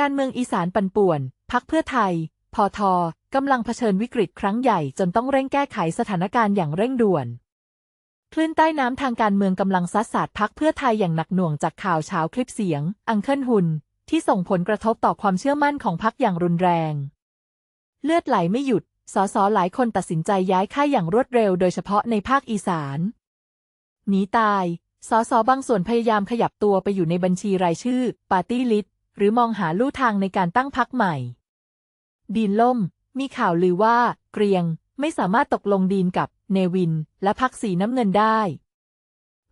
การเมืองอีสานปั่นป่วน พักเพื่อไทย พอทกำลังเผชิญวิกฤตครั้งใหญ่จนต้องเร่งแก้ไขสถานการณ์อย่างเร่งด่วน คลื่นใต้น้ำทางการเมืองกำลังซัดสาดพักเพื่อไทยอย่างหนักหน่วงจากข่าวเช้าคลิปเสียง อังเคิลหุน ที่ส่งผลกระทบต่อความเชื่อมั่นของพักอย่างรุนแรง เลือดไหลไม่หยุด สสหลายคนตัดสินใจย้ายค่ายอย่างรวดเร็วโดยเฉพาะในภาคอีสาน หนีตาย สสบางส่วนพยายามขยับตัวไปอยู่ในบัญชีรายชื่อ ปาร์ตี้ลิส หรือมองหาลู่ทางในการตั้งพักใหม่ ดีนล่ม มีข่าวลือว่า เกรียงไม่สามารถตกลงดีนกับเนวิน และพักสีน้ำเงินได้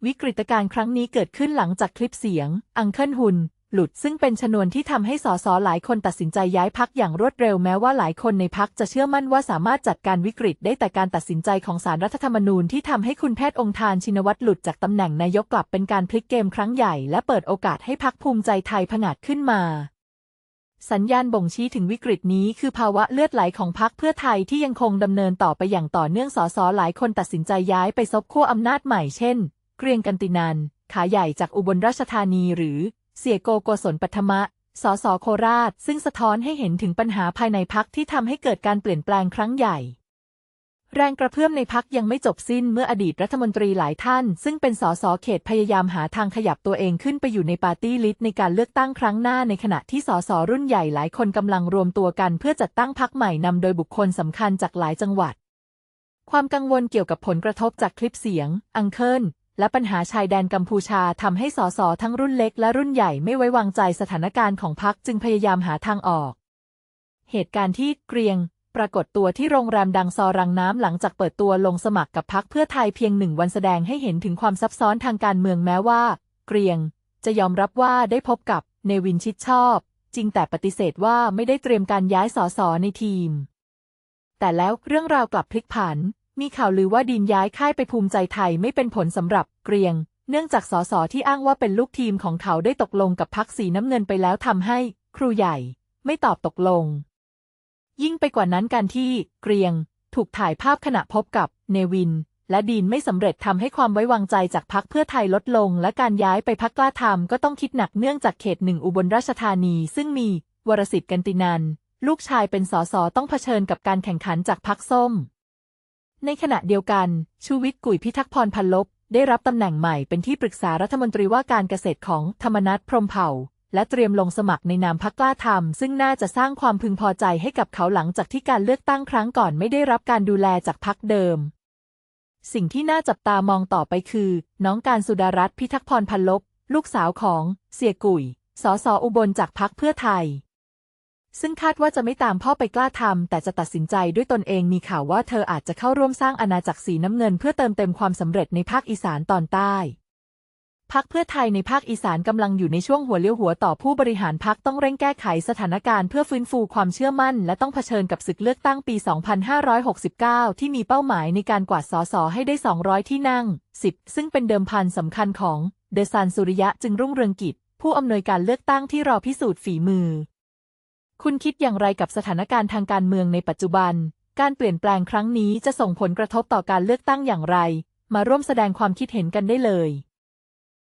วิกฤตการณ์ครั้งนี้เกิดขึ้นหลังจากคลิปเสียง อังเคิลหุน หลุดซึ่งเป็นชนวนที่ทำให้สสหลายคนตัดสินใจย้ายพักอย่างรวดเร็วแม้ว่าหลายคนในพักจะเชื่อมั่นว่าสามารถจัดการวิกฤตได้แต่การตัดสินใจของสารรัฐธรรมนูญที่ทำให้คุณแพทย์องค์ทานชินวัตรหลุดจากตำแหน่งนายกกลับเป็นการพลิกเกมครั้งใหญ่และเปิดโอกาสให้พักภูมิใจไทยผงาดขึ้นมาสัญญาณบ่งชี้ถึงวิกฤตนี้คือภาวะเลือดไหลของพักเพื่อไทยที่ยังคงดำเนินต่อไปอย่างต่อเนื่องสสหลายคนตัดสินใจย้ายไปซบขั้วอำนาจใหม่เช่น เกรียงกันตินันขาใหญ่จากอุบลราชธานีหรือ เสียโกโกศลปัทมะ สสโคราช ซึ่งสะท้อนให้เห็นถึงปัญหาภายในพักที่ทำให้เกิดการเปลี่ยนแปลงครั้งใหญ่ แรงกระเพื่อมในพักยังไม่จบสิ้นเมื่ออดีตรัฐมนตรีหลายท่าน ซึ่งเป็นสสเขตพยายามหาทางขยับตัวเองขึ้นไปอยู่ในปาร์ตี้ลิสต์ในการเลือกตั้งครั้งหน้าในขณะที่สสรุ่นใหญ่หลายคนกำลังรวมตัวกันเพื่อจัดตั้งพักใหม่นำโดยบุคคลสำคัญจากหลายจังหวัดความกังวลเกี่ยวกับผลกระทบจากคลิปเสียง อังเคิล และปัญหาชายแดนกัมพูชาทำให้สสทั้งรุ่นเล็กและรุ่นใหญ่ไม่ไว้วางใจสถานการณ์ของพรรคจึงพยายามหาทางออก เหตุการณ์ที่เกรียงปรากฏตัวที่โรงแรมดังซอรังน้ำหลังจากเปิดตัวลงสมัครกับพรรคเพื่อไทยเพียงหนึ่งวันแสดงให้เห็นถึงความซับซ้อนทางการเมืองแม้ว่า เกรียง จะยอมรับว่าได้พบกับเนวินชิดชอบ จริงแต่ปฏิเสธว่าไม่ได้เตรียมการย้ายสสในทีม แต่แล้วเรื่องราวกลับพลิกผัน มีข่าวลือว่าดินย้ายค่ายไปภูมิใจไทยไม่เป็นผลสำหรับเกรียง เนื่องจากสสที่อ้างว่าเป็นลูกทีมของเขาได้ตกลงกับพักสีน้ำเงินไปแล้วทำให้ ครูใหญ่ ไม่ตอบตกลง ยิ่งไปกว่านั้นการที่เกรียง ถูกถ่ายภาพขณะพบกับเนวิน และดีนไม่สำเร็จทำให้ความไว้วางใจจากพักเพื่อไทยลดลง และการย้ายไปพักกล้าทำก็ต้องคิดหนักเนื่องจากเขตหนึ่งอุบลราชธานีซึ่งมี วรสิทธิ์กันตินันลูกชายเป็นสสต้องเผชิญกับการแข่งขันจากพักส้ม ในขณะเดียวกัน ชูวิทย์กุยพิทักษ์พรพันลบ ได้รับตำแหน่งใหม่เป็นที่ปรึกษารัฐมนตรีว่าการเกษตรของธรรมนัฐพรมเผ่า และเตรียมลงสมัครในนามพักกล้าทำซึ่งน่าจะสร้างความพึงพอใจให้กับเขาหลังจากที่การเลือกตั้งครั้งก่อนไม่ได้รับการดูแลจากพักเดิม สิ่งที่น่าจับตามองต่อไปคือ น้องการสุดารัตน์พิทักษ์พรพันลบ ลูกสาวของ เสียกุยสสอุบลจากพักเพื่อไทย ซึ่งคาดว่าจะไม่ตามพ่อไปกล้าทำแต่จะตัดสินใจด้วยตนเองมีข่าวว่าเธออาจจะเข้าร่วมสร้างอาณาจักรสีน้ำเงินเพื่อเติมเต็มความสำเร็จในภาคอีสานตอนใต้พักเพื่อไทยในภาคอีสานกำลังอยู่ในช่วงหัวเลี้ยวหัวต่อผู้บริหารพักต้องเร่งแก้ไขสถานการณ์เพื่อฟื้นฟูความเชื่อมั่น และต้องเผชิญกับศึกเลือกตั้งปี 2569 ที่มีเป้าหมายในการกวาดสสให้ได้ 200 ที่นั่ง 10 ซึ่งเป็นเดิมพันสำคัญของเดซานสุริยะจึงรุ่งเรืองกิจ ผู้อำนวยการเลือกตั้งที่รอพิสูจน์ฝีมือ คุณคิดอย่างไรกับสถานการณ์ทางการเมืองในปัจจุบัน การเปลี่ยนแปลงครั้งนี้จะส่งผลกระทบต่อการเลือกตั้งอย่างไร มาร่วมแสดงความคิดเห็นกันได้เลย